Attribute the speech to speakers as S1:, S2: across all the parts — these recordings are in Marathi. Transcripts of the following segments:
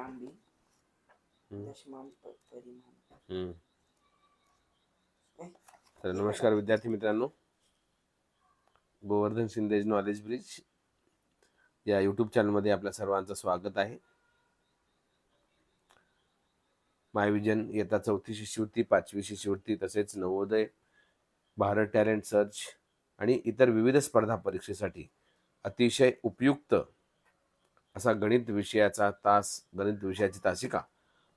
S1: लांबी परिमाण.
S2: तर नमस्कार विद्यार्थी मित्रांनो. गोवर्धन शिंदेज नॉलेज ब्रिज या यूट्यूब चॅनलमध्ये आपल्या सर्वांचं स्वागत आहे. मायविजन इयत्ता चौथी शिष्यवृत्ती पाचवी शिष्यवृत्ती तसेच नवोदय भारत टॅलेंट सर्च आणि इतर विविध स्पर्धा परीक्षेसाठी अतिशय उपयुक्त असा गणित विषयाचा तास गणित विषयाची तासिका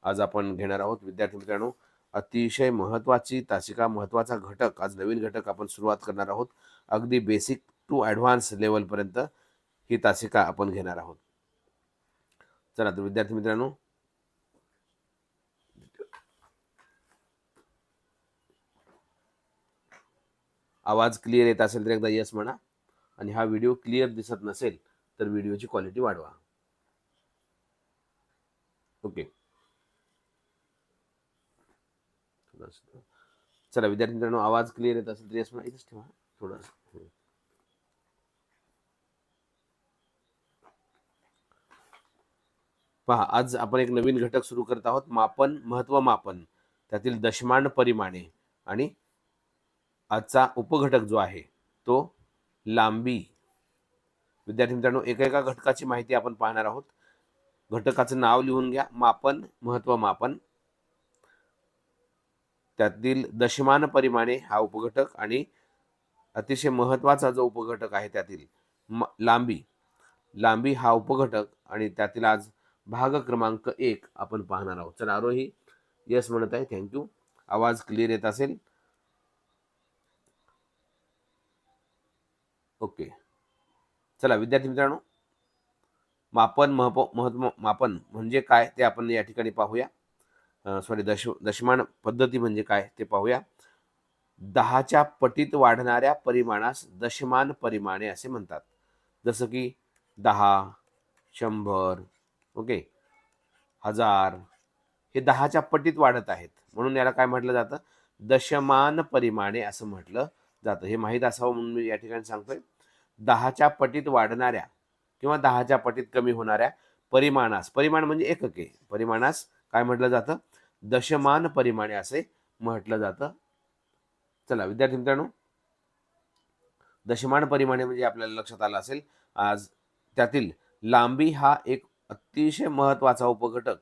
S2: आज आपण घेणार आहोत. विद्यार्थी मित्रांनो अतिशय महत्त्वाची तासिका महत्त्वाचा घटक आज नवीन घटक आपण सुरुवात करणार आहोत. अगदी बेसिक टू ॲडव्हान्स लेवलपर्यंत ही तासिका आपण घेणार आहोत. चला तर विद्यार्थी मित्रांनो आवाज क्लिअर येत असेल तर एकदा यस म्हणा. आणि हा व्हिडिओ क्लिअर दिसत नसेल तर व्हिडिओची क्वालिटी वाढवा. ओके. चला विद्यार्थी मित्रांनो आवाज क्लिअर येत असेल तरी असं म्हणा इथेच ठेवा. थोडं पहा आज आपण एक नवीन घटक सुरू करत आहोत मापन महत्त्व मापन. त्यातील दशमान परिमाणे आणि आजचा उपघटक जो आहे तो लांबी. विद्यार्थी मित्रांनो एका एका घटकाची माहिती आपण पाहणार आहोत. घटकाचं नाव लिहून घ्या. मापन महत्त्व मापन त्यातील दशमान परिमाणे हा उपघटक आणि अतिशय महत्त्वाचा जो उपघटक आहे त्यातील म- लांबी. लांबी हा उपघटक आणि त्यातील आज भाग क्रमांक एक आपण पाहणार आहोत. चला आरोही यस म्हणत आहे. थँक्यू आवाज क्लिअर येत असेल? ओके चला विद्यार्थी मित्रांनो मापन महप महत्त्व मापन म्हणजे काय ते आपण या ठिकाणी पाहूया. सॉरी दश दशमान पद्धती म्हणजे काय ते पाहूया. दहाच्या पटीत वाढणाऱ्या परिमाणास दशमान परिमाणे असे म्हणतात. जसं की दहा शंभर ओके हजार हे दहाच्या पटीत वाढत आहेत. म्हणून याला काय म्हटलं जातं? दशमान परिमाणे असं म्हटलं जातं. हे माहीत असावं म्हणून मी या ठिकाणी सांगतोय. दहाच्या पटीत वाढणाऱ्या किंवा दहाच्या पटीत कमी होणाऱ्या परिमाणास. परिमाण म्हणजे एकके परिमाणास काय म्हटलं जातं? दशमान परिमाणे असे म्हटलं जातं. चला विद्यार्थी मित्रांनो दशमान परिमाणे म्हणजे आपल्याला लक्षात आलं असेल आज त्यातील लांबी हा एक अतिशय महत्त्वाचा उपघटक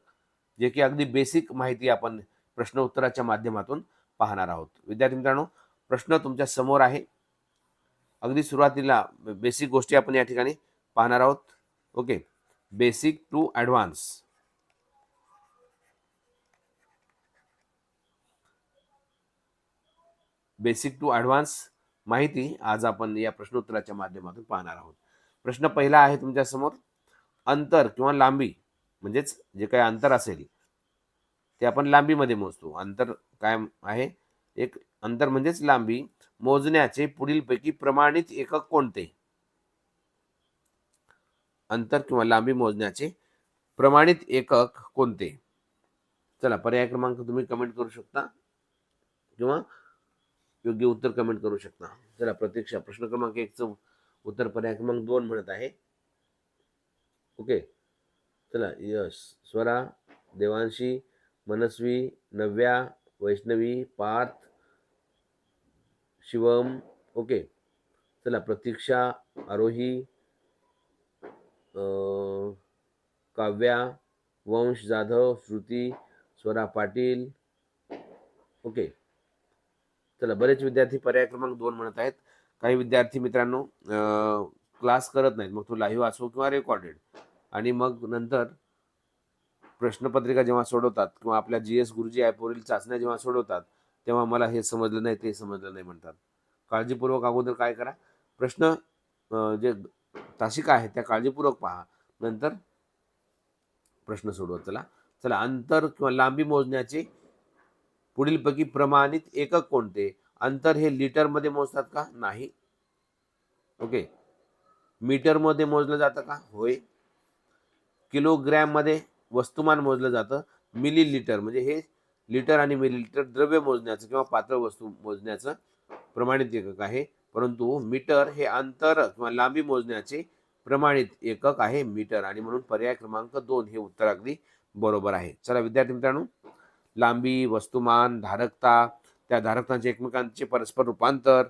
S2: जे की अगदी बेसिक माहिती आपण प्रश्न उत्तराच्या माध्यमातून पाहणार आहोत. विद्यार्थी मित्रांनो प्रश्न तुमच्यासमोर आहे. अगदी सुरुवातीला बेसिक गोष्टी आपण या ठिकाणी पाहणार आहोत. Okay. Basic to advance basic to advance माहिती आज आपण या प्रश्नोत्तराच्या माध्यमातून पाहणार आहोत. प्रश्न पहिला आहे तुमच्यासमोर अंतर किंवा लांबी म्हणजेच जे काही अंतर असेल ते आपण लांबीमध्ये मोजतो. अंतर काय आहे? एक अंतर म्हणजेच लांबी मोजण्याचे पुढीलपैकी प्रमाणित एकक कोणते? अंतर किंवा लांबी मोजण्याचे प्रमाणित एकक कोणते? चला पर्याय क्रमांक तुम्ही कमेंट करू शकता किंवा योग्य उत्तर कमेंट करू शकता. चला प्रतीक्षा प्रश्न क्रमांक एकचं उत्तर पर्याय क्रमांक दोन म्हणत आहे. ओके चला यश स्वरा देवांशी मनस्वी नव्या वैष्णवी पार्थ शिवम ओके चला प्रतीक्षा आरोही काव्या वंश जाधव श्रुती स्वरा पाटील. ओके. चला बरेच विद्यार्थी पर्याय क्रमांक दोन म्हणत आहेत. काही विद्यार्थी मित्रांनो क्लास करत नाहीत. मग तो लाईव्ह असो किंवा रेकॉर्डेड. आणि मग नंतर प्रश्नपत्रिका जेव्हा सोडवतात किंवा आपल्या जी एस गुरुजी ॲपवरील चाचण्या जेव्हा सोडवतात तेव्हा मला हे समजलं नाही ते समजलं नाही म्हणतात. काळजीपूर्वक अगोदर काय करा? प्रश्न जे तासिका आहे त्या काळजीपूर्वक पहा. नंतर प्रश्न सोडवत चला. चला अंतर किंवा लांबी मोजण्याचे पुढीलपैकी प्रमाणित एकक कोणते? अंतर हे लिटरमध्ये मोजतात का? नाही. ओके. मीटरमध्ये मोजलं जातं का? होय. किलोग्रॅममध्ये वस्तुमान मोजलं जातं. मिली लिटर म्हणजे हे लिटर आणि मिली लिटर द्रव्य मोजण्याचं किंवा पातळ वस्तू मोजण्याचं प्रमाणित एकक आहे. परंतु मीटर हे अंतर किंवा लांबी मोजण्याचे प्रमाणित एकक आहे मीटर आणि म्हणून पर्याय क्रमांक दोन हे उत्तर अगदी बरोबर आहे. चला विद्यार्थी मित्रांनो लांबी वस्तुमान धारकता त्या धारकतांचे एकमेकांचे परस्पर रूपांतर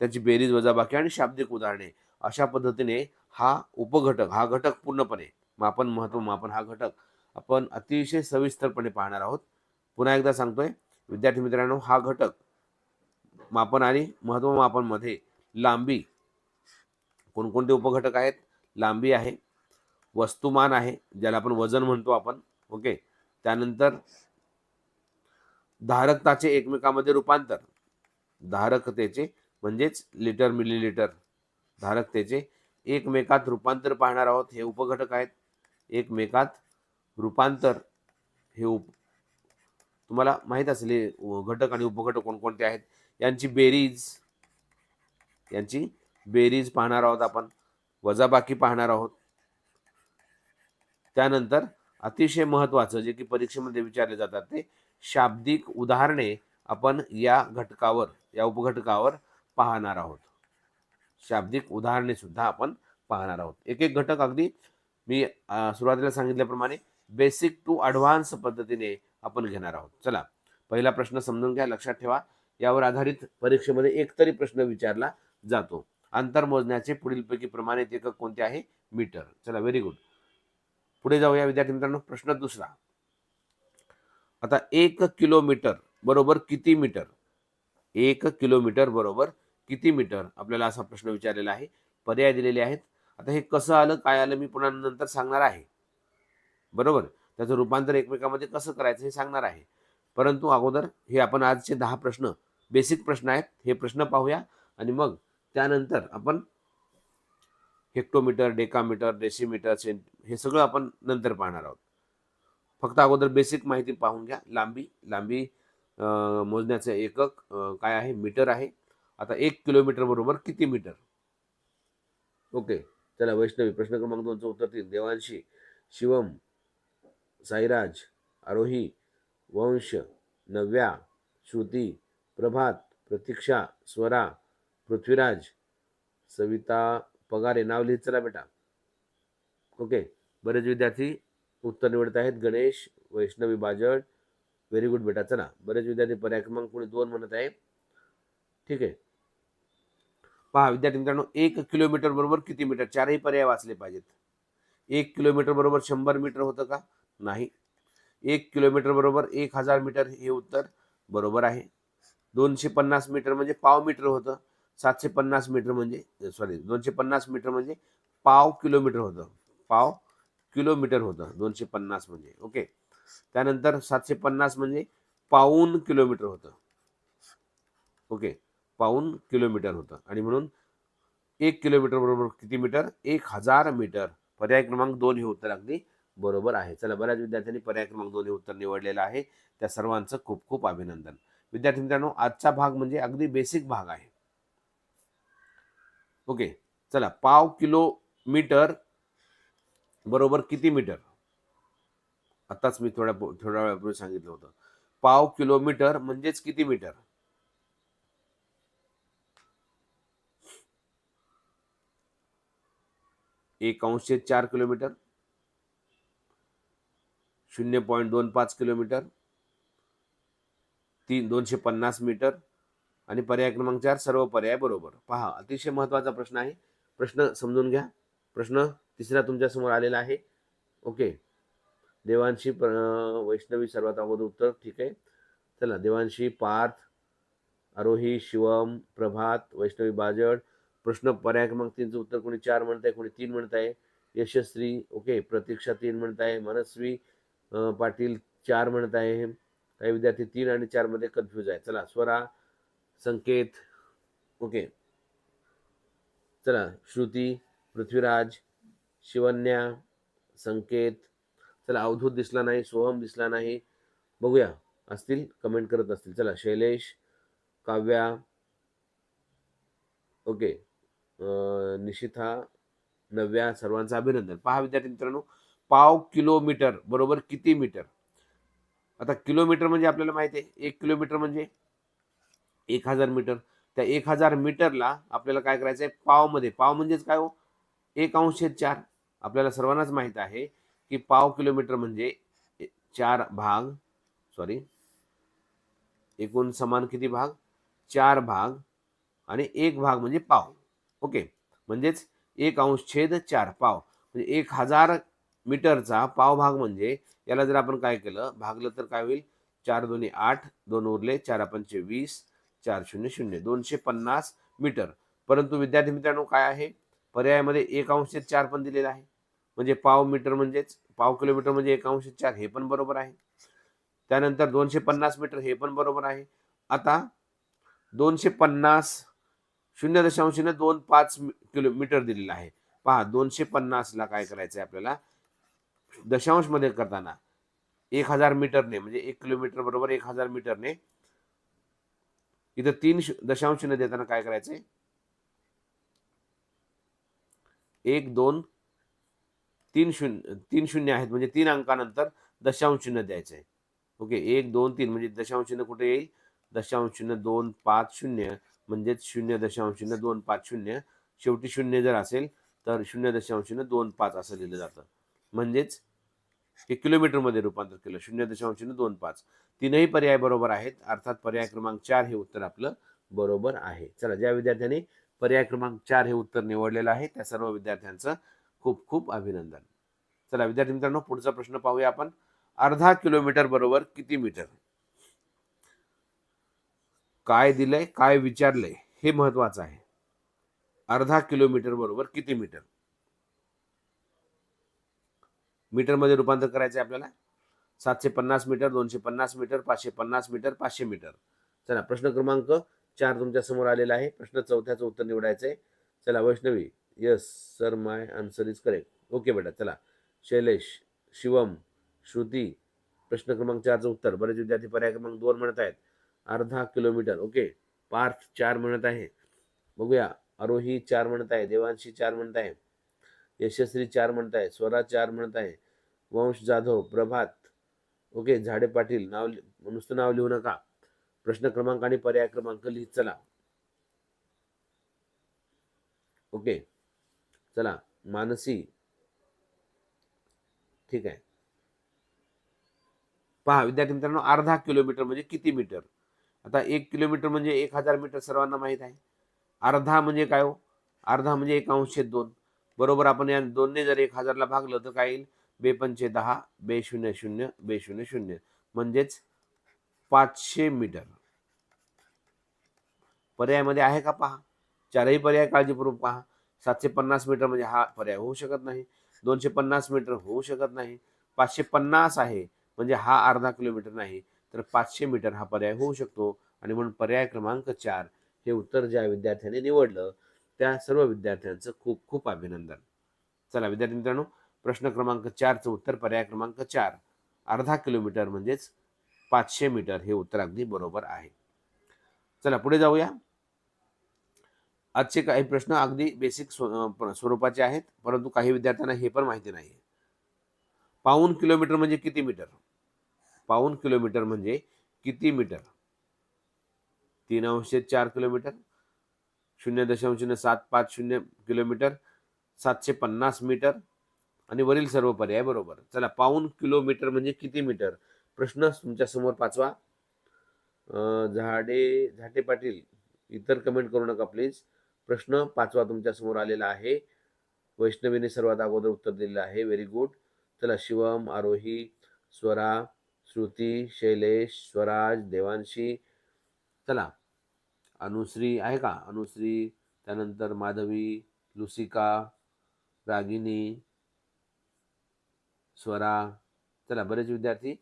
S2: त्याची बेरीज वजाबाकी आणि शाब्दिक उदाहरणे अशा पद्धतीने हा उपघटक हा घटक पूर्णपणे मापन महत्त्व मापन हा घटक आपण अतिशय सविस्तरपणे पाहणार आहोत. पुन्हा एकदा सांगतोय विद्यार्थी मित्रांनो हा घटक मापन आणि महत्त्व मापनमध्ये लांबी. कोणकोणते उपघटक आहेत? लांबी आहे वस्तुमान आहे ज्याला आपण वजन म्हणतो आपण ओके? त्यानंतर धारकताचे एकमेकामध्ये रूपांतर. धारकतेचे म्हणजेच लिटर मिलीलिटर. धारकतेचे एकमेकात रूपांतर पाहणार आहोत हे उपघटक आहेत. एकमेकात रूपांतर हे उप तुम्हाला माहीत असेल हे घटक आणि उपघटक कोणकोणते आहेत? यांची बेरीज यांची बेरीज पाहणार आहोत आपण वजाबाकी पाहणार आहोत. त्यानंतर अतिशय महत्त्वाचं जे की परीक्षेमध्ये विचारले जातात ते शाब्दिक उदाहरणे आपण या घटकावर या उपघटकावर पाहणार आहोत. शाब्दिक उदाहरणे सुद्धा आपण पाहणार आहोत. एक एक घटक अगदी मी सुरुवातीला सांगितल्याप्रमाणे बेसिक टू ॲडव्हान्स पद्धतीने आपण घेणार आहोत. चला पहिला प्रश्न समजून घ्या लक्षात ठेवा. यावर आधारित परीक्षेमध्ये एकतरी प्रश्न विचारला जातो. अंतर मोजण्याचे पुढीलपैकी प्रमाणित एकक कोणते आहे? मीटर. चला व्हेरी गुड पुढे जाऊया विद्यार्थी मित्रांनो प्रश्न दुसरा. आता एक किलोमीटर बरोबर किती मीटर? एक किलोमीटर बरोबर किती मीटर? आपल्याला असा प्रश्न विचारलेला आहे. पर्याय दिलेले आहेत. आता हे कसं आलं काय आलं मी पुन्हा नंतर सांगणार आहे. बरोबर? त्याचं रूपांतर एकमेकामध्ये कसं करायचं हे सांगणार आहे. परंतु अगोदर हे आपण आजचे दहा प्रश्न बेसिक प्रश्न आहेत हे प्रश्न पाहूया. आणि मग त्यानंतर आपण हेक्टोमीटर डेकामीटर डेसिमीटर सेंट हे सगळं आपण नंतर पाहणार आहोत. फक्त अगोदर बेसिक माहिती पाहून घ्या. लांबी लांबी मोजण्याचं एकक काय आहे? मीटर आहे. आता एक किलोमीटर बरोबर किती मीटर? ओके चला वैष्णवी प्रश्न क्रमांक दोनचं उत्तर तीन. देवांशी शिवम साईराज आरोही वंश नव्या श्रुती प्रभात प्रतीक्षा स्वरा पृथ्वीराज सविता पगारे. नाव लिहित चला बेटा. ओके बरेच विद्यार्थी उत्तर निवडत आहेत. गणेश वैष्णवी बाजट. व्हेरी गुड बेटा चला. बरेच विद्यार्थी पर्याय क्रमांक कोणी दोन म्हणत आहे. ठीक आहे. पहा विद्यार्थी मित्रांनो एक किलोमीटर बरोबर किती मीटर? चारही पर्याय वाचले पाहिजेत. एक किलोमीटर बरोबर शंभर मीटर होतं का? नाही. एक किलोमीटर बरोबर एक हजार मीटर हे उत्तर बरोबर आहे. दोनशे पन्नास मीटर म्हणजे पाव मीटर होतं. सातशे पन्नास मीटर म्हणजे सॉरी दोनशे पन्नास मीटर म्हणजे पाव किलोमीटर होतं. पाव किलोमीटर होतं. दोनशे पन्नास म्हणजे ओके त्यानंतर सातशे पन्नास म्हणजे पाऊन किलोमीटर होतं. ओके पाऊन किलोमीटर होतं. आणि म्हणून एक किलोमीटर बरोबर किती मीटर? एक हजार मीटर. पर्याय क्रमांक दोन हे उत्तर अगदी बरोबर आहे. चला बऱ्याच विद्यार्थ्यांनी पर्याय क्रमांक दोन हे उत्तर निवडलेलं आहे. त्या सर्वांचं खूप खूप अभिनंदन. विद्यार्थी मित्रांनो आजचा भाग म्हणजे अगदी बेसिक भाग आहे. ओके चला पाव किलोमीटर बरोबर किती मीटर? आताच मी थोड्या थोड्या वेळापूर्वी सांगितलं होतं. पाव किलोमीटर म्हणजेच किती मीटर? एक अंशे चार किलोमीटर. शून्य पॉईंट दोन पाच किलोमीटर. तीन दोनशे पन्नास मीटर आणि पर्याय क्रमांक चार सर्व पर्याय बरोबर. पहा अतिशय महत्त्वाचा प्रश्न आहे. प्रश्न समजून घ्या. प्रश्न तिसरा तुमच्यासमोर आलेला आहे. ओके. देवांशी प्र- वैष्णवी सर्वात अगोदर उत्तर ठीक आहे. चला देवांशी पार्थ आरोही शिवम प्रभात वैष्णवी बाजड. प्रश्न पर्याय क्रमांक तीनचं उत्तर कोणी चार म्हणत आहे कोणी तीन म्हणत आहे यशस्वी ओके. प्रतीक्षा तीन म्हणत आहे मनस्वी पाटील चार म्हणत आहे काही विद्यार्थी तीन आणि चारमध्ये कन्फ्यूज आहे चला स्वरा संकेत ओके चला श्रुती पृथ्वीराज शिवन्या संकेत. चला अवधूत दिसला नाही सोहम दिसला नाही. बघूया असतील? कमेंट करत असतील. चला शैलेश काव्या ओके निशिथा नव्या सर्वांचं अभिनंदन. पहा विद्यार्थी मित्रांनो पाव किलोमीटर बरोबर किती मीटर? आता किलोमीटर म्हणजे आपल्याला माहिती आहे एक किलोमीटर म्हणजे एक हजार मीटर. त्या एक हजार मीटरला आपल्याला काय करायचं आहे पावमध्ये. पाव म्हणजेच काय हो? एक अंश चार. आपल्याला सर्वांनाच माहीत आहे की पाव किलोमीटर म्हणजे चार भाग सॉरी एकूण समान किती भाग? चार भाग आणि एक भाग म्हणजे पाव. ओके. म्हणजेच एक अंश छेद चार पाव. म्हणजे एक हजार मीटरचा पाव भाग म्हणजे याला जर आपण काय केलं भागलं तर काय होईल? चार दोन्ही आठ दोन उरले चार पंचे वीस चार शून्य शून्य दोनशे पन्नास मीटर. परंतु विद्यार्थी मित्रांनो काय आहे? पर्यायामध्ये एक अंश चार पण दिलेला आहे. म्हणजे पाव मीटर म्हणजेच पाव किलोमीटर म्हणजे एक अंश चार हे पण बरोबर आहे. त्यानंतर दोनशे पन्नास मीटर हे पण बरोबर आहे. आता दोनशे पन्नास शून्य दशांश दोन पाच किलोमीटर दिलेलं आहे. पहा दोनशे पन्नासला काय करायचं आहे आपल्याला? दशांशमध्ये करताना. एक हजार मीटरने म्हणजे एक किलोमीटर बरोबर एक हजार मीटरने. इथं तीन दशांश शून्य देताना काय करायचंय? एक दोन तीन शून्य तीन शून्य आहेत म्हणजे तीन अंकानंतर दशांश शून्य द्यायचं आहे ओके एक दोन तीन म्हणजे दशांश शून्य कुठे येईल? दशांश शून्य दोन पाच शून्य म्हणजेच शून्य दशांश शून्य दोन पाच शून्य. शेवटी शून्य जर असेल तर शून्य दशांश शून्य दोन पाच असं लिहिलं जातं. म्हणजेच हे किलोमीटरमध्ये रूपांतर केलं. शून्य दशांश शून्य दोन पाच. तीनही पर्याय बरोबर आहेत. अर्थात पर्याय क्रमांक चार हे उत्तर आपलं बरोबर आहे. चला ज्या विद्यार्थ्यांनी पर्याय क्रमांक चार हे उत्तर निवडलेलं आहे त्या सर्व विद्यार्थ्यांचं खूप खूप अभिनंदन. चला विद्यार्थी मित्रांनो पुढचा प्रश्न पाहूया आपण. अर्धा किलोमीटर बरोबर किती मीटर? काय दिलंय काय विचारलंय हे महत्वाचं आहे. अर्धा किलोमीटर बरोबर किती मीटर? मीटरमध्ये रूपांतर करायचं आहे आपल्याला? सातशे पन्नास मीटर दोनशे पन्नास मीटर पाचशे पन्नास मीटर पाचशे मीटर. चला प्रश्न क्रमांक चार तुमच्यासमोर आलेला आहे. प्रश्न चौथ्याचं उत्तर निवडायचं आहे. चला Vaishnavi. Yes sir my answer is correct okay बेटा चला. शैलेश शिवम श्रुती. प्रश्न क्रमांक चारचं उत्तर. बरेच विद्यार्थी पर्याय क्रमांक दोन म्हणत आहेत. अर्धा किलोमीटर. ओके पार्थ चार म्हणत आहे. बघूया आरोही चार म्हणत आहे. देवांशी चार म्हणत आहे. यशस्वी चार म्हणत आहे स्वरा चार म्हणत आहे वंश जाधव प्रभात. ओके झाडे पाटील नाव नुसतं नाव लिहू नका. प्रश्न क्रमांक आणि पर्याय क्रमांक लिहित चला. ओके चला मानसी. ठीक आहे. पहा विद्यार्थी मित्रांनो अर्धा किलोमीटर म्हणजे किती मीटर? आता एक किलोमीटर म्हणजे एक हजार मीटर सर्वांना माहीत आहे. अर्धा म्हणजे काय हो? अर्धा म्हणजे एक अंशे दोन. बरोबर आपण या दोन्ही जर एक हजारला भागलं तर काय येईल? बेपंचे दहा बे शून्य शून्य बे शून्य शून्य. म्हणजेच पाचशे मीटर. पर्यायामध्ये आहे का पहा. चारही पर्याय काळजीपूर्वक पहा. सातशे पन्नास मीटर म्हणजे हा पर्याय होऊ शकत नाही. दोनशे पन्नास मीटर होऊ शकत नाही. पाचशे पन्नास आहे म्हणजे हा अर्धा किलोमीटर नाही. तर पाचशे मीटर हा पर्याय होऊ शकतो. आणि म्हणून पर्याय क्रमांक चार हे उत्तर ज्या विद्यार्थ्याने निवडलं त्या सर्व विद्यार्थ्यांचं खूप खूप अभिनंदन. चला विद्यार्थी मित्रांनो प्रश्न क्रमांक चारचं उत्तर पर्याय क्रमांक चार. अर्धा किलोमीटर म्हणजेच पाचशे मीटर हे उत्तर अगदी बरोबर आहे. चला पुढे जाऊया. आजचे काही प्रश्न अगदी बेसिक स्वरूपाचे आहेत परंतु काही विद्यार्थ्यांना हे पण माहिती नाही पाऊन किलोमीटर म्हणजे किती मीटर? पाऊन किलोमीटर म्हणजे किती मीटर? तीन अंशे चार किलोमीटर? शून्य दशांश शून्य सात पाच शून्य किलोमीटर सातशे पन्नास मीटर आणि वरील सर्व पर्याय बरोबर. चला पाऊन किलोमीटर म्हणजे किती मीटर? प्रश्न तुमच्यासमोर पाचवा. झाडे झाटे पाटील इतर कमेंट करू नका प्लीज प्रश्न पाचवा तुमच्यासमोर आलेला आहे. वैष्णवीने सर्वात अगोदर उत्तर दिलेलं आहे. व्हेरी गुड चला शिवम आरोही स्वरा श्रुती शैलेश स्वराज देवांशी. चला अनुश्री आहे का? अनुश्री त्यानंतर माधवी लुसिका रागिनी स्वरा. चला बरेच विद्यार्थी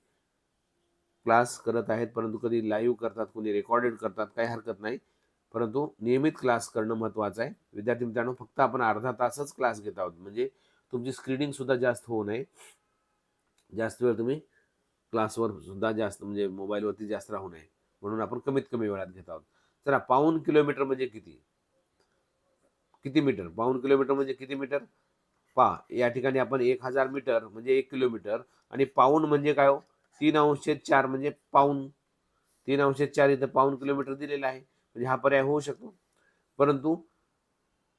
S2: क्लास करत आहेत परंतु कधी लाईव्ह करतात कोणी रेकॉर्डेड करतात काही हरकत नाही. परंतु नियमित क्लास करणं महत्त्वाचं आहे. विद्यार्थी मित्रांनो फक्त आपण अर्धा तासच क्लास घेत आहोत. म्हणजे तुमची स्क्रीनिंग सुद्धा जास्त होऊ नये. जास्त वेळ तुम्ही क्लासवर सुद्धा जास्त म्हणजे मोबाईलवरती जास्त राहू नये. म्हणून आपण कमीत कमी वेळात घेत आहोत. चला पाऊन किलोमीटर म्हणजे किती? किती मीटर? पाऊन किलोमीटर म्हणजे किती मीटर? पहा या ठिकाणी आपण एक हजार मीटर म्हणजे एक किलोमीटर आणि पाऊन म्हणजे काय हो? तीन अंशे चार म्हणजे पाऊन. तीन अंशे चार इथं पाऊन किलोमीटर दिलेला आहे. म्हणजे हा पर्याय होऊ शकतो. परंतु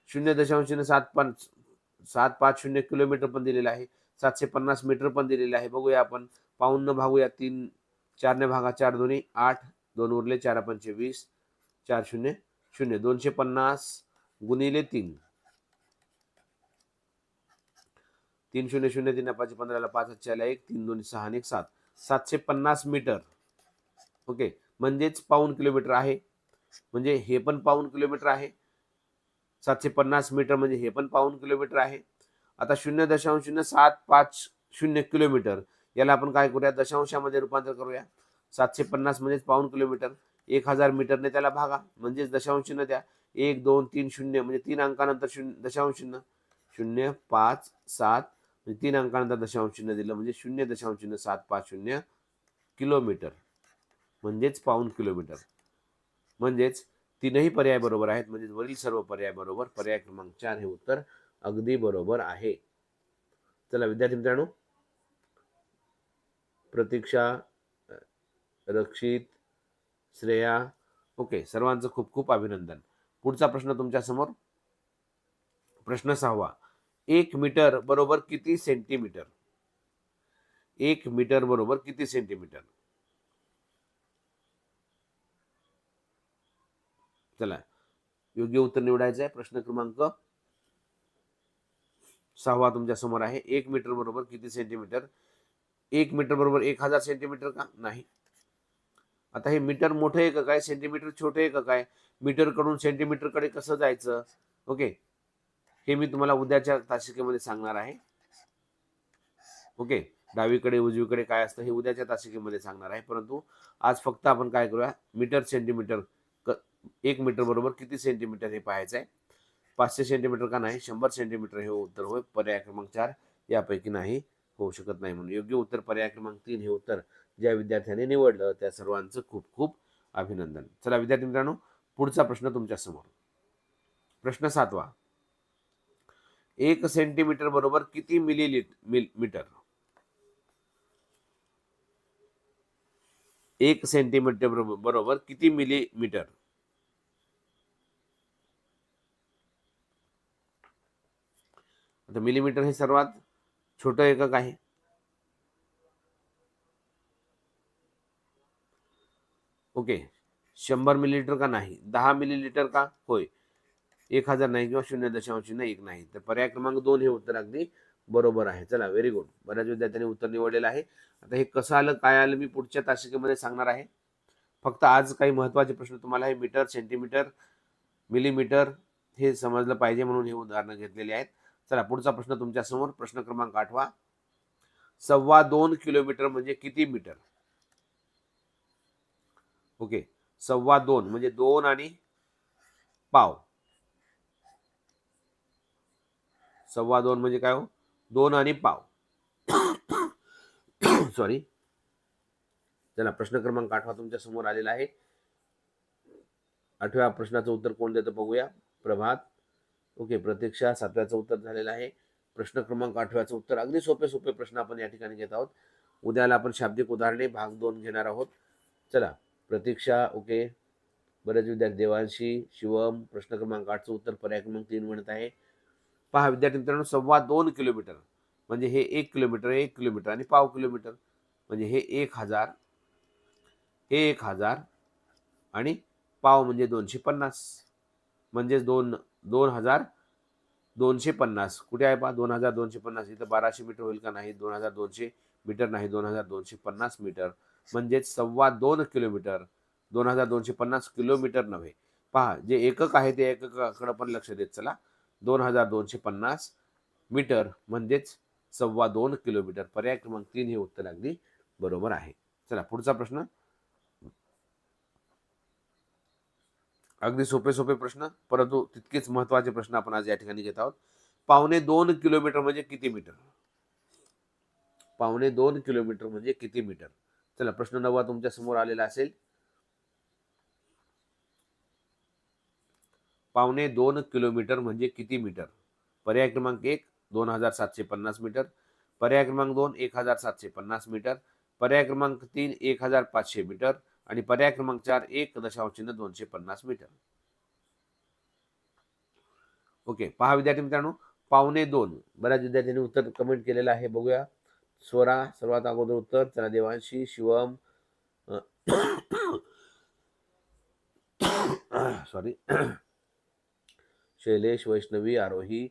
S2: शून्य दशांश सात पाच सात पाच शून्य किलोमीटर पण दिलेला आहे. सातशे पन्नास मीटर पण दिलेलं आहे. बघूया आपण. पाऊन भागूया तीन. चारने भागा चार दोन्ही आठ. दोन उरले चार पंचे वीस. चार शून्य शून्य दोनशे पन्नास गुणिले तीन. तीन शून्य शून्य तीन पाचशे पंधराला पाच हजार एक तीन दोन सहा आणि एक सात. सातशे पन्नास मीटर. ओके म्हणजेच पाऊन किलोमीटर आहे. म्हणजे हे पण पाऊन किलोमीटर आहे. सातशे पन्नास मीटर म्हणजे हे पण पाऊन किलोमीटर आहे. आता शून्य दशांश शून्य सात पाच शून्य किलोमीटर. याला आपण काय करूया? दशांशामध्ये रूपांतर करूया. सातशे पन्नास म्हणजेच पाऊन किलोमीटर. एक हजार मीटरने त्याला भागा. म्हणजेच दशांश चिन्ह द्या. एक दोन तीन शून्य. म्हणजे तीन अंकानंतर शून्य दशांश चिन्ह शून्य पाच सात. म्हणजे तीन अंकानंतर दशांश चिन्ह दिलं. म्हणजे शून्य दशांश चिन्ह सात पाच शून्य किलोमीटर. म्हणजेच पाऊन किलोमीटर. म्हणजेच तीनही पर्याय बरोबर आहेत. म्हणजेच वरील सर्व पर्याय बरोबर. पर्याय क्रमांक चार हे उत्तर अगदी बरोबर आहे. चला विद्यार्थी मित्रांनो. प्रतीक्षा रक्षित श्रेया. ओके सर्वांचं खूप खूप अभिनंदन. पुढचा प्रश्न तुमच्यासमोर? प्रश्न सहावा. एक मीटर बरोबर किती सेंटीमीटर? एक मीटर बरोबर किती सेंटीमीटर? चला योग्य उत्तर निवडायचं आहे प्रश्न क्रमांक सहावा तुमच्यासमोर आहे. एक मीटर बरोबर किती सेंटीमीटर? एक मीटर बरोबर एक हजार सेंटीमीटर का? नाही. आता हे मीटर मोठं आहे का काय? सेंटीमीटर छोटे आहे का काय? मीटरकडून सेंटीमीटरकडे कसं जायचं? ओके. हे मी तुम्हाला उद्याच्या तासिकेमध्ये सांगणार आहे. ओके. डावीकडे उजवीकडे काय असतं हे उद्याच्या तासिकेमध्ये सांगणार आहे. परंतु आज फक्त आपण काय करूया? मीटर सेंटीमीटर क एक मीटर बरोबर किती सेंटीमीटर हे पाहायचं आहे? पाचशे सेंटीमीटर का नाही? शंभर सेंटीमीटर हे उत्तर होय. पर्याय क्रमांक चार यापैकी नाही होऊ शकत नाही म्हणून. योग्य उत्तर पर्याय क्रमांक तीन हे उत्तर ज्या विद्यार्थ्याने निवडलं त्या सर्वांचं खूप खूप अभिनंदन. चला विद्यार्थी मित्रांनो पुढचा प्रश्न तुमच्यासमोर. प्रश्न सातवा. एक सेंटीमीटर बरोबर किती मिली लिट मिल मीटर एक सेंटीमीटर बरोबर बरोबर किती मिलीमीटर आता मिलीमीटर हे सर्वात छोटं एकक आहे. ओके. शंभर मिलीलिटर का नाही? दहा मिलीलिटर का? होय. एक हजार नाही किंवा शून्य दशांश नाही एक नाही. तर पर्याय क्रमांक दोन हे उत्तर अगदी बरोबर आहे. चला व्हेरी गुड बऱ्याच विद्यार्थ्यांनी उत्तर निवडलेलं आहे. आता हे कसं आलं काय आलं मी पुढच्या तासिकेमध्ये सांगणार आहे. फक्त आज काही महत्त्वाचे प्रश्न तुम्हाला हे मीटर सेंटीमीटर मिलीमीटर हे समजलं पाहिजे म्हणून हे उदाहरणं घेतलेली आहेत. चला पुढचा प्रश्न तुमच्यासमोर. प्रश्न क्रमांक आठवा. सव्वा दोन किलोमीटर म्हणजे किती मीटर? ओके. सव्वा दोन म्हणजे दोन आणि पाव. सव्वा दोन म्हणजे काय हो? दोन आणि पाव. सॉरी चला प्रश्न क्रमांक आठवा तुमच्यासमोर आलेला आहे. आठव्या प्रश्नाचं उत्तर कोण देतं बघूया. प्रभात. ओके प्रतीक्षा सातव्याचं उत्तर झालेलं आहे. प्रश्न क्रमांक आठव्याचं उत्तर. अगदी सोपे सोपे प्रश्न आपण या ठिकाणी घेत आहोत. उद्याला आपण शाब्दिक उदाहरणे भाग दोन घेणार आहोत. चला प्रतीक्षा ओके. बरेच विद्यार्थी देवांशी शिवम प्रश्न क्रमांक आठचं उत्तर पर्याय क्रमांक तीन म्हणत आहे. पहा विद्यार्थी मित्रांनो सव्वा दोन किलोमीटर. म्हणजे हे एक किलोमीटर एक किलोमीटर आणि पाव किलोमीटर. म्हणजे हे एक हजार हे एक हजार आणि पाव म्हणजे दोनशे पन्नास. म्हणजेच दोन दोन हजार दोनशे पन्नास. कुठे आहे पहा? दोन हजार दोनशे पन्नास. इथं बाराशे मीटर होईल का नाही? दोन हजार दोनशे मीटर नाही. दोन हजार दोनशे पन्नास मीटर. म्हणजेच सव्वा दोन किलोमीटर दोन हजार दोनशे पन्नास किलोमीटर नव्हे. पहा जे एकक आहे ते एककाकडं पण लक्ष देत चला. दोन हजार दोनशे पन्नास मीटर म्हणजेच सव्वा दोन किलोमीटर. पर्याय क्रमांक तीन हे उत्तर अगदी बरोबर आहे. चला पुढचा प्रश्न. अगदी सोपे सोपे प्रश्न परंतु तितकेच महत्त्वाचे प्रश्न आपण आज या ठिकाणी घेत आहोत. पावणे दोन किलोमीटर म्हणजे किती मीटर? पावणे दोन किलोमीटर म्हणजे किती मीटर? चला प्रश्न नवा तुमच्यासमोर आलेला असेल. पावणे दोन किलोमीटर म्हणजे किती मीटर? पर्याय क्रमांक एक दोन हजार सातशे पन्नास मीटर. पर्याय क्रमांक दोन एक हजार सातशे पन्नास मीटर. पर्याय क्रमांक तीन एक हजार पाचशे मीटर. आणि पर्याय क्रमांक चार एक दशांशिन्ह दोनशे पन्नास मीटर. ओके पहा विद्यार्थी मित्रांनो पावणे दोन. बऱ्याच विद्यार्थ्यांनी उत्तर कमेंट केलेलं आहे बघूया. स्वरा सर्वात अगोदर उत्तर चला देवांशी शिवम सॉरी शैलेश वैष्णवी आरोही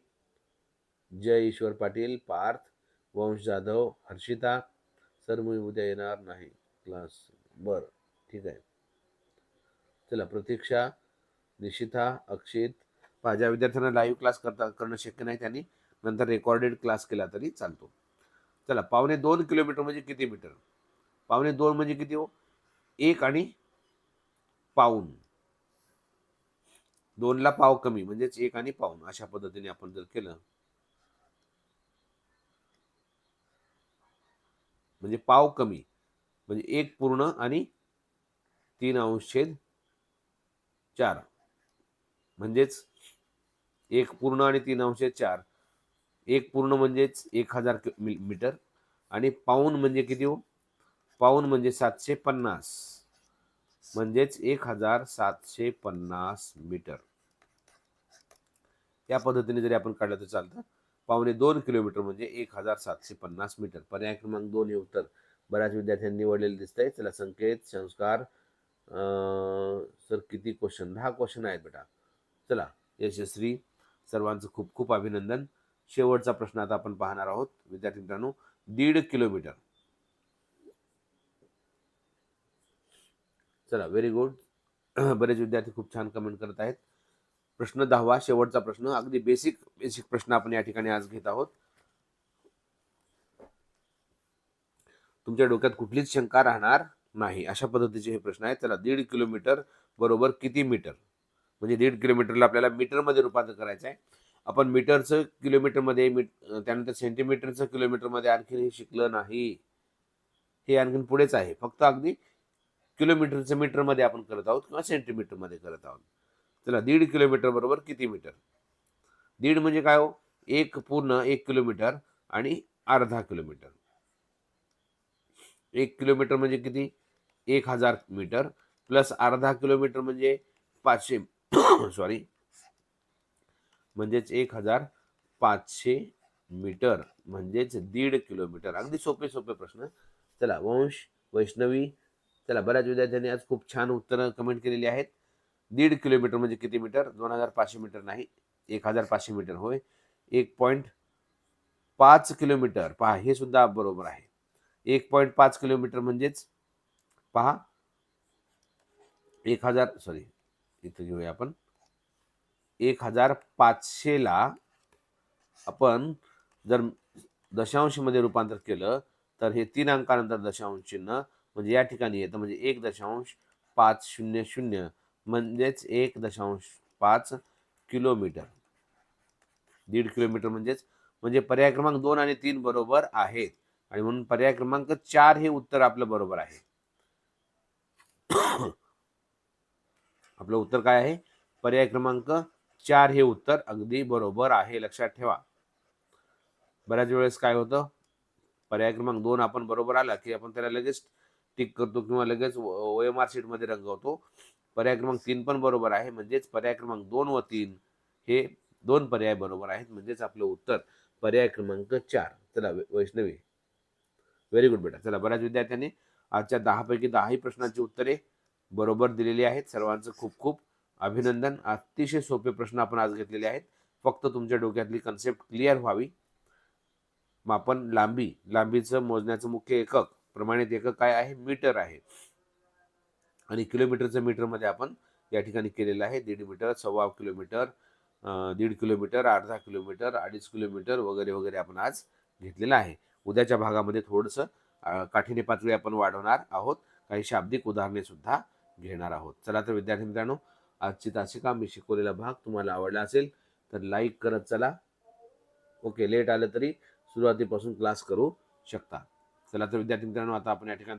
S2: जय ईश्वर पाटील पार्थ वंश जाधव हर्षिता सर मी उद्या येणार नाही क्लास बरं ठीक आहे. चला प्रतीक्षा निशिता अक्षित माझ्या ज्या विद्यार्थ्यांना लाईव्ह क्लास करता करणं शक्य नाही त्यांनी नंतर रेकॉर्डेड क्लास केला तरी चालतो. चला पावणे दोन किलोमीटर म्हणजे किती मीटर? पावणे दोन म्हणजे किती हो? एक आणि पाऊन. दोनला पाव कमी म्हणजेच एक आणि पाऊन अशा पद्धतीने आपण जर केलं. म्हणजे पाव कमी म्हणजे एक पूर्ण आणि तीन अंश छेद चार. म्हणजेच एक पूर्ण आणि तीन अंश चार. एक पूर्ण म्हणजेच एक हजार मी- मीटर आणि पाऊन म्हणजे किती हो पाऊन म्हणजे सातशे पन्नास. म्हणजेच एक हजार सातशे पन्नास मीटर. या पद्धतीने जरी आपण काढलं तर चालतं. पावणे दोन किलोमीटर म्हणजे एक हजार सातशे पन्नास मीटर. पर्याय क्रमांक दोन हे उत्तर. बऱ्याच विद्यार्थ्यांनी निवडलेले दिसत आहे त्याला संकेत संस्कार. सर किती क्वेश्चन दहा क्वेश्चन आहेत बेटा. चला यशस्वी. सर्वांचं खूप खूप अभिनंदन. शेवटचा प्रश्न आता आपण पाहणार आहोत. विद्यार्थी मित्रांनो दीड किलोमीटर. चला व्हेरी गुड बरेच विद्यार्थी खूप छान कमेंट करत आहेत. प्रश्न दहावा शेवटचा प्रश्न. अगदी बेसिक बेसिक प्रश्न आपण या ठिकाणी आज घेत आहोत. तुमच्या डोक्यात कुठलीच शंका राहणार नाही. अशा पद्धतीचे हे प्रश्न आहेत. चला दीड किलोमीटर बरोबर किती मीटर? म्हणजे दीड किलोमीटरला आपल्याला मीटरमध्ये रूपांतर करायचं आहे आपण मीटरचं किलोमीटरमध्ये मीट त्यानंतर सेंटीमीटरचं किलोमीटरमध्ये आणखीन हे शिकलं नाही. हे आणखीन पुढेच आहे. फक्त अगदी किलोमीटरचं मीटरमध्ये आपण करत आहोत किंवा सेंटीमीटरमध्ये करत आहोत. चला दीड किलोमीटर बरोबर किती मीटर? दीड म्हणजे काय हो? एक पूर्ण एक किलोमीटर आणि अर्धा किलोमीटर. एक किलोमीटर म्हणजे किती? एक हजार मीटर प्लस अर्धा किलोमीटर म्हणजे पाचशे सॉरी म्हणजेच एक हजार पाचशे मीटर म्हणजेच दीड किलोमीटर. अगदी सोपे सोपे प्रश्न. चला वंश वैष्णवी चला बऱ्याच विद्यार्थ्यांनी आज खूप छान उत्तरं कमेंट केलेली आहेत. दीड किलोमीटर म्हणजे किती मीटर? दोन हजार पाचशे मीटर नाही एक हजार पाचशे मीटर होय. एक पॉईंट पाच किलोमीटर. पहा हे सुद्धा बरोबर आहे. एक पॉईंट पाच किलोमीटर म्हणजेच पहा एक हजार सॉरी इथं घेऊया आपण. एक हजार पाचशेला आपण जर दशांशमध्ये रूपांतर केलं तर हे तीन अंकानंतर दशांश चिन्ह म्हणजे या ठिकाणी येतं. म्हणजे एक दशांश पाच शून्य शून्य म्हणजेच एक दशांश पाच किलोमीटर. दीड किलोमीटर म्हणजेच म्हणजे पर्याय क्रमांक दोन आणि तीन बरोबर आहेत. आणि म्हणून पर्याय क्रमांक चार हे उत्तर आपलं बरोबर आहे. आपलं उत्तर काय आहे? पर्याय क्रमांक चार हे उत्तर अगदी बरोबर आहे. लक्षात ठेवा. बऱ्याच वेळेस काय होतं? पर्याय क्रमांक दोन आपण बरोबर आला की आपण त्याला लगेच टिक करतो किंवा लगेच ओ एम आर शीटमध्ये रंगवतो. पर्याय क्रमांक तीन पण बरोबर आहे. म्हणजेच पर्याय क्रमांक दोन व तीन हे दोन पर्याय बरोबर आहेत. म्हणजेच आपलं उत्तर पर्याय क्रमांक चार. चला वैष्णवी. व्हेरी गुड बेटा. चला बऱ्याच विद्यार्थ्यांनी आजच्या दहापैकी दहाही प्रश्नांची उत्तरे बरोबर दिलेली आहेत. सर्वांचं खूप खूप अभिनंदन. अतिशय सोपे प्रश्न आपण आज घेतलेले आहेत. फक्त तुमच्या डोक्यातली कन्सेप्ट क्लिअर व्हावी. मापन लांबी लांबीचं मोजण्याचं मुख्य एकक प्रमाणित एकक काय आहे? मीटर आहे. आणि किलोमीटरचं मीटरमध्ये आपण या ठिकाणी केलेलं आहे. दीड मीटर सव्वा किलोमीटर दीड किलोमीटर अर्धा किलोमीटर अडीच किलोमीटर वगैरे वगैरे आपण आज घेतलेलं आहे. उद्याच्या भागामध्ये थोडंसं काठीने पातळी आपण वाढवणार आहोत. काही शाब्दिक उदाहरणे सुद्धा घेणार आहोत. चला तर विद्यार्थी मित्रांनो आजची तासिका मी शिकवलेला भाग तुम्हाला आवडला असेल तर लाईक करत चला. ओके लेट आलं तरी सुरुवातीपासून क्लास करू शकता. चला तर विद्यार्थी मित्रांनो आता आपण या ठिकाणी